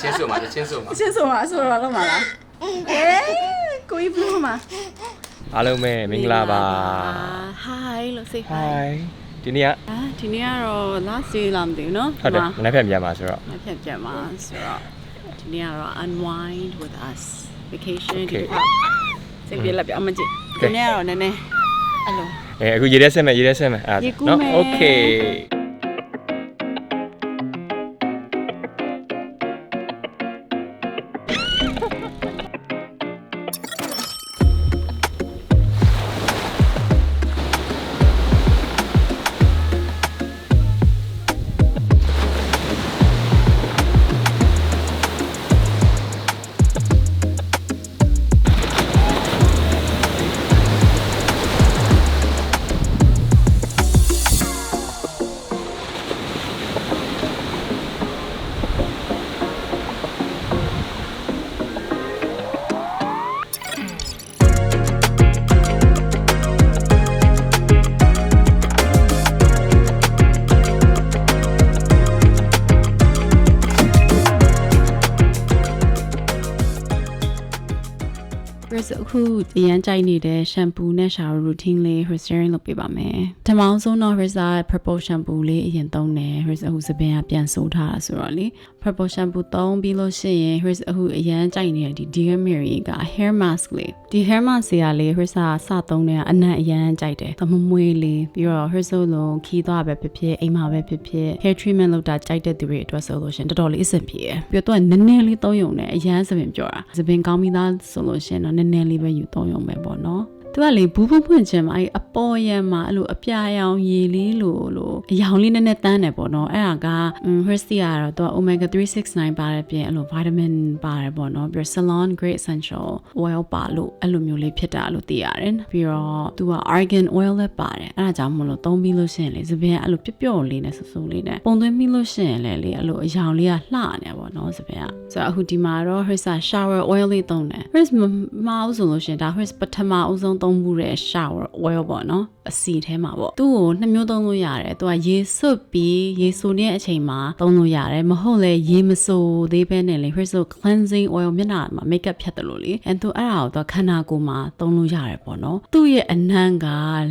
ချင်းဆိုမှာချင်းဆိုမှာ ချင်းဆိုမှာဆိုတော့လောက်မှာလားအေးကိုကြီးဘလူးမှာ အားလုံးပဲမင်္ဂလာပါ Hi လို့ say hi Hi ဒီနေ့က အာဒီနေ့ကတော့ last day လာမသိဘူးเนาะ ဟုတ်တယ်မနေ့ဖက်ပြန်ပါဆိုတော့ မဖြတ်ပြတ်မှာဆိုတော့ဒီနေ့ကတော့ unwind with us vacation ဒီ Okay. ကစိတ်ပြလက်ပြအမကြည့် Okay. ဒီနေ့ကတော့နည်းနည်းအဲ့လို အဲအခုရေထဲဆက်မယ်ရေထဲဆက်မယ်အဲ့ ရေကူး နော် မယ် Okay ပရစအခုအရန်ကြိုက်နေတဲ့ shampoo နဲ့ shower routine လေး hair sharing လုပ်ပေးပါမယ်။ဓမ္မအောင်ဆုံးတော့ hair style purple shampoo လေးအရင်သုံးတယ် hair အခုစပင်ကပြန်ဆိုးထားတာဆိုတော့လေ purple shampoo သုံးပြီးလို့ရှိရင် hair အခုအရန်ကြိုက်နေတဲ့ဒီ Dear Mary က hair mask လေးဒီ hair mask တွေကလေ hair စစသုံးတဲ့အနံ့အရန်ကြိုက်တယ်။သမမွေးလေးပြီးတော့ hair ဆိုလုံးခီးသွားပဲဖြစ်ဖြစ်အိမ်မှာပဲဖြစ်ဖြစ် hair treatment လုပ်တာကြိုက်တဲ့သူတွေအတွက်ဆိုလို့ရှရင်တော်တော်လေးအဆင်ပြေတယ်။ပြီးတော့သူကနည်းနည်းလေးသုံးယုံနဲ့အရန်စပင်ပြောတာ။စပင်ကောင်းပြီးသားဆိုလို့ရှရင်တော့နည်းနည်းလေးပဲယူသုံးယုံပဲပေါ့နော်။ သူကလေဘူးဘူးဖွင့်ချင်မှာအဲ့အပေါ်ရံမှာအဲ့လိုအပြာရောင်ရေလေးလိုလိုအယောင်လေးနည်းနည်းတန်းတယ်ပေါ့နော်အဲ့ဒါက Hershey ကတော့သူက omega 369ပါတယ်ပြင်အဲ့လို vitamin ပါတယ်ပေါ့နော်ပြီးတော့ salon grade essential oil ပါလို့အဲ့လိုမျိုးလေးဖြစ်တာလို့သိရတယ်ပြီးတော့သူက argan oil လည်းပါတယ်အဲ့ဒါကြောင့်မလို့သုံးပြီးလို့ရှိရင်လေသပင်ကအဲ့လိုပျော့ပျော့လေးနဲ့ဆူဆူလေးနဲ့ပုံသွင်းပြီးလို့ရှိရင်လည်းလေအဲ့လိုအယောင်လေးကလှနေပါတော့သပင်ကဆိုတော့အခုဒီမှာတော့ Hershey shower oil လေးသုံးတယ် Hershey မမအောင်ဆိုလို့ရှိရင်ဒါ Hershey ပထမအဦးဆုံးသုံးမှုတဲ့ shower oil ပေါ့နော် အစီထဲမှာပေါ့သူ့ကိုနှစ်မျိုးသုံးလို့ရတယ်သူကရေစွတ်ပြီးရေဆိုနေတဲ့အချိန်မှာသုံးလို့ရတယ်မဟုတ်လေရေမဆိုသေးဘဲနဲ့လေ Hershey cleansing oil မျက်နှာမှာ makeup ဖြတ်တယ်လို့လေအဲသူအဲ့ဒါကိုသူခန္ဓာကိုယ်မှာသုံးလို့ရတယ်ပေါ့နော်သူ့ရဲ့အနံ့က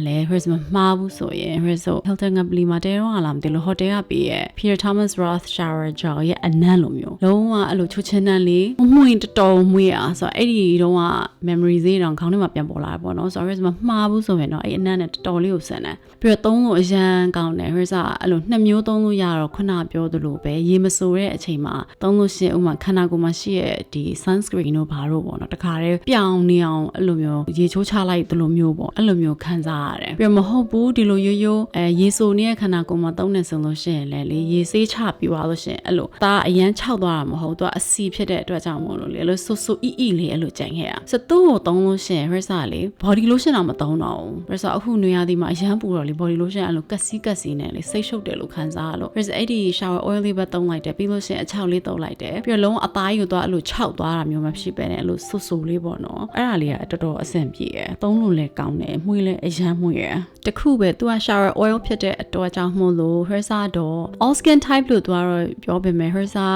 လည်း Hershey မမှားဘူးဆိုရင် Hershey Hilton ကပလီမှာတဲတော့ဟာလာမသိလို့ hotel ကပေးရဲ့ Peter Thomas Roth shower gel ရဲ့အနံ့လိုမျိုးလုံးဝအဲ့လိုချိုးချမ်းတန်းလေးမွှင်တော်တော်မွှေးအားဆိုတော့အဲ့ဒီတော့က memory သေးတောင်ခေါင်းထဲမှာပြန်ပေါ်လာတယ်ပေါ့နော်ဆိုတော့ Hershey မမှားဘူးဆိုရင်တော့အဲ့အနံ့နဲ့တော်တော်လေးကိုဆန်တယ်ပြီးတော့သုံးလို့အရန်ကောင်းတယ် Hershey အဲ့လိုနှစ်မျိုးသုံးလို့ရတော့ခုနပြောသလိုပဲရေမဆိုတဲ့အချိန်မှာသုံးလို့ရှိရင်ဥမာခန္ဓာကိုယ်မှာရှိရဲ့ဒီ sunscreen တို့ဘာတို့ပေါ့နော်တခါတည်းပြောင်းနေအောင်အဲ့လိုမျိုးရေချိုးချလိုက်သလိုမျိုးပေါ့အဲ့လိုမျိုးခံစားရတယ်ပြီးတော့မဟုတ်ဘူးဒီလိုရိုးရိုးအဲရေဆိုနေတဲ့ခန္ဓာကိုယ်မှာသုံးနေဆိုလို့ရှိရင်လည်းလေရေဆေးချပြီးသွားလို့ရှိရင်အဲ့လိုဒါအရန်ခြောက်သွားတာမဟုတ်သူကအစီဖြစ်တဲ့အတွက်ကြောင့်မို့လို့လေအဲ့လိုဆူဆူအီအီလေးအဲ့လိုကြိုင်ခဲ့ရဆိုသူ့ကိုသုံးလို့ရှိရင် Risa လေ body lotion တော့မသုံးတော့ဘူး Risa အခုနေရာဒီမှာအရန်ပူတော့လေ body lotion အဲ့လိုကက်စီကက်စီနဲ့လေစိတ်ရှုပ်တယ်လို့ခံစားရလို့ Risa အဲ့ဒီ shower oil လေးပဲသုံးလိုက်တယ်ပြီးလို့ရှိရင်အချောက်လေးသုံးလိုက်တယ်ပြီးတော့လုံးဝအသားယူသွားအဲ့လိုခြောက်သွားတာမျိုးမဖြစ်ပဲနဲ့အဲ့လိုဆူဆူလေးပေါ့နော်အဲ့ဒါလေးကတော်တော်အဆင်ပြေရယ်သုံးလို့လည်းကောင်းတယ်မှုလည်းအရန်မှုရယ်တခုပဲသူက shower oil ဖြစ်တဲ့အတွက်ကြောင့်မို့လို့ Hersa တော့ all skin type လို့သူကတော့ပြောပေမဲ့ Hersa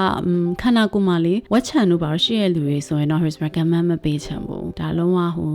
ခန္ဓာကိုယ်မှာလေဝက်ချန်တို့ပါတော့ရှိရလူတွေဆိုရင်တော့ Hersa recommend မပေးချင်ဘူးဒါလုံးဝဟို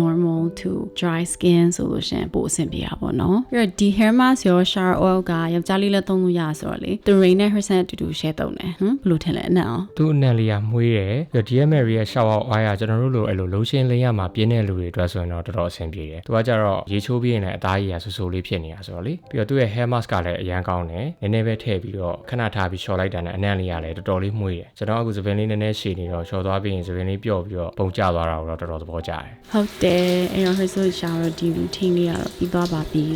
normal to dry skin ဆိုလို့ရှိရင်ပိုအဆင်ပြေတာပေါ့နော်ပြီးတော့ဒီ hair mask ရော shower oil ကယောက်ျားလေးလည်းသုံးလို့ရဆိုတော့လေသူ rain နဲ့ Hersa အတူတူ share သုံးတယ်ဟမ်ဘယ်လိုထင်လဲအနံ့အောင်သူ့အနံလေးကမှုေးတယ်ပြီးတော့ DMR ရဲ့ shower oil ကကျွန်တော်တို့လိုအဲ့လို lotion လေးရမှာပြင်းတဲ့လူတွေအတွက်ဆိုရင်တော့တော်တော်အဆင်ပြေတယ်သူကကြတော့ရေချိုးပြီးရင်လည်းအသားကြီးကဆူဆူလေးဖြစ်နေတာဆိုတော့လေပြီးတော့သူ့ရဲ့ hair mask ကလည်းအရန်ကောင်းတယ်နည်းနည်းပဲထည့်ပြီးတော့ခဏထားပြီးလျှော်လိုက်တာနဲ့အနံ့လေးကလည်းတော်တော်လေးမှုေးတယ်ကျွန်တော်အခုစပင်းလေးနည်းနည်းရှည်နေတော့လျှော်သွားပြီးရင်စပင်းလေးပျော့ပြီးတော့ပုံကျသွားတာကိုတော့တော်တော်သဘောကျတယ်ဟုတ်တယ်အဲ့တော့ Hersa shower ဒီ routine လေးကတော့ပြီးသွားပါပြီ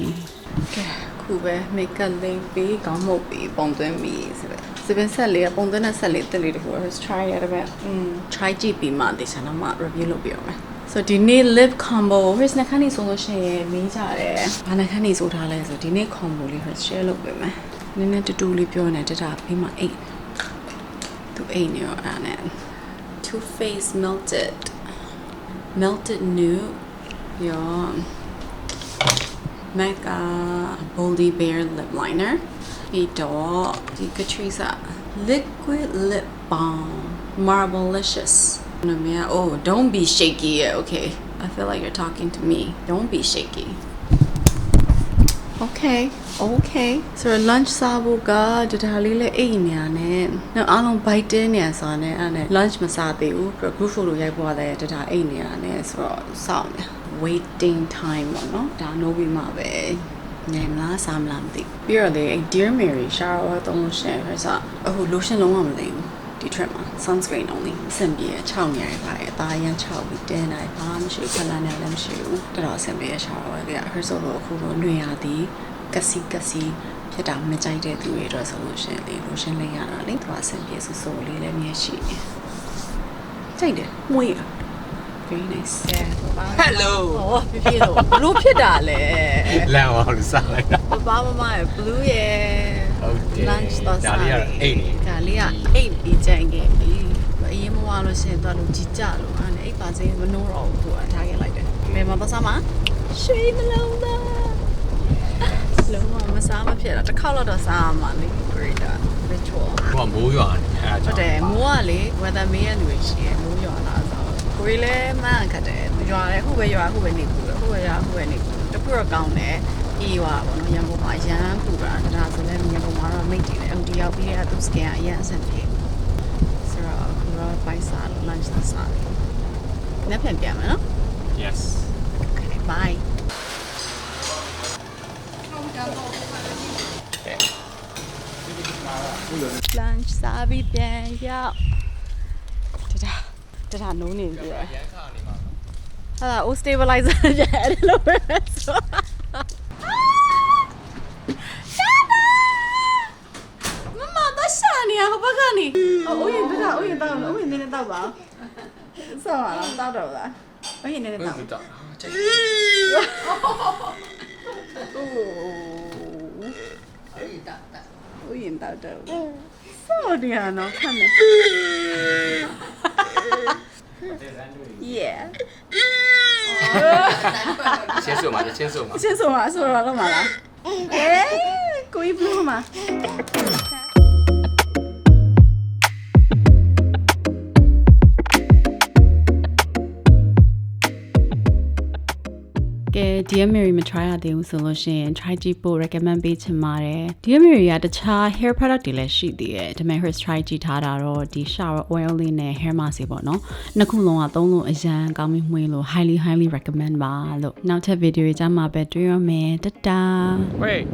ကဲခုပဲ makeup လေးပြီးကောင်းမှုပြီးပုံသွင်းပြီးဆိုတော့စပင်ဆက်လေးကပုံသွင်းတဲ့ဆက်လေးတက်လေးတခု Hersa try ရတဲ့ပဲอืม try ကြည့်ပြီးမှဒီစားတော့မှ review လုပ်ပြအောင်မယ်ဆိုဒီနေ့ lip combo Hersa နှခမ်းနေဆိုလို့ရှိရင်မင်းကြတယ်။ဘာနှခမ်းနေဆိုထားလဲဆိုဒီနေ့ combo လေး Hersa share လုပ်ပေးမယ်။နည်းနည်းတူတူလေးပြောနေတတာပြီးမှအိတ်သူအိတ်နေရောအဲ့ဒါနဲ့ Too Faced melted melted nude ရော MAC က Boldy Bear lip liner ပြီးတော့ဒီ Catrice liquid lip balm marvelicious နမ oh don't be shaky yeah, okay I feel like you're talking to me don't be shaky okay okay ဆိုတော့ lunch စားဖို့ကတဒါလေးလေးအိတ်နေရနဲ့နောက်အားလုံး bite တင်းနေရဆိုတာနဲ့အဲ့ဒါနဲ့ lunch မစားသေးဘူးပြီးတော့ group photo ရိုက်ဖို့ရတယ်တဒါအိတ်နေရနဲ့ဆိုတော့စောင့်နေ waiting time ပေါ့နော်ဒါ no ပြီးမှပဲနေမလားစားမလားမသိဘူးပြီးတော့လေအဲ့ dear mary shower သုံးလို့ရှရင်ဆိုတော့အခု lotion လုံးဝမသိဘူးဒီ trip မှာ sunscreen only အဆင်ပြေ6နေရပါတယ်အသားရမ်း6ပြီးတင်းနေဘာမှမရှိဘူးခဏနဲ့လည်းမရှိဘူးတော်တော်အဆင်ပြေရ shower လေးကအခုဆိုတော့အခုလိုလွင်ရသည်ကစီကစီဖြစ်တာမကြိုက်တဲ့သူတွေအတွက်ဆိုလို့ရှရင်လေ lotion လေးရတာလေသူအဆင်ပြေဆိုဆိုလေးလည်းမြဲရှိတယ်ကြိုက်တယ်မွေးရ very nice Hello ဟောပြပြတော့ဘလို့ဖြစ်တာလဲလမ်းအောင်လို့စားလိုက်တာပပမမရဲ့ blue ရဲ့ ဟုတ်တယ် lunch တော့ဒါစားလေးကတော့အိတ်နေဒါလေးကအိတ်ပြီးကြံခဲ့ပြီအရင်မဝလို့ရှရင်တော့လူကြီးကြလို့အဲ့ဒါအိတ်ပါစေမနှိုးတော့ဘူးသူကထားခဲ့လိုက်တယ်ဘယ်မှာပစားမှာရွှေမလုံးသားလုံးဝမစားမဖြစ်တာတစ်ခါတော့တော့စားရမှာလေ great ritual ဟိုကမိုးရွာနေအဲဟုဒါတ်တယ်မိုးကလေ weather မင်းရဲ့လူတွေရှိရမိုး ရွာလာဆိုကိုရီလည်းမန်ခတ်တယ်ရွာတယ်ခုပဲရွာခုပဲနေခုပဲခုပဲရွာခုပဲနေခုတခုတော့ကောင်းတယ်အေးရွာပေါ့နော်ရန်ကုန်မှာရမ်းပူတာဒါဆိုလည်းရန်ကုန်မှာတော့မိတ်တည်တယ်အခုဒီရောက်ပြီးတဲ့သူ skin ကအရင်အဆင်ပြေဆိုတော့အခုတော့ပိုက်စားလို့ lunch သာစားတယ်နေ့ပြန်ပြန်မယ်နော် yes okay bye lunch စားပြီးပြန်ရောက်တဒါ တဒါနိုးနေပြီရရန်ခါနေမှာဟာ o stabilizer ကြအဲ့လိုပဲဆိုမမတော့ရှာနေရဟိုဘက်ကနေအိုးရင်တော့အိုးရင်တော့အိုးရင်နည်းနည်းတော့ပါဆောင်းလာတော့တော့လားအိုးရင်နည်းနည်းတော့ဟုတ်တော့ချိတ်အိုးအိုးရင်တော့တော့ဆောင်းနေရနော်ခမ်းမယ် Yeah ချင်းစုံမှာချင်းစုံမှာ ရှင်းဆိုမှာအဆိုတော်လောက်မှာလားအေးကိုကြီးဘလူးမှာ Dear Mary မ try ရသေးဘူးဆိုလို့ရှိရင် try ကြည့်ဖို့ recommend ပေးချင်ပါတယ် Dear Mary ကတခြား hair product တွေလည်းရှိသေးတယ်ဒါပေမဲ့ her try ကြည့်ထားတာတော့ဒီ shower oil လေးနဲ့ hair mask တွေပေါ့နော်နှစ်ခုလုံးကသုံးလို့အရန်ကောင်းပြီးမှွေးလို့ highly highly recommend ပါလို့နောက်ထပ် video တွေကြမှာပဲတွေ့ရမယ်တတာ Wait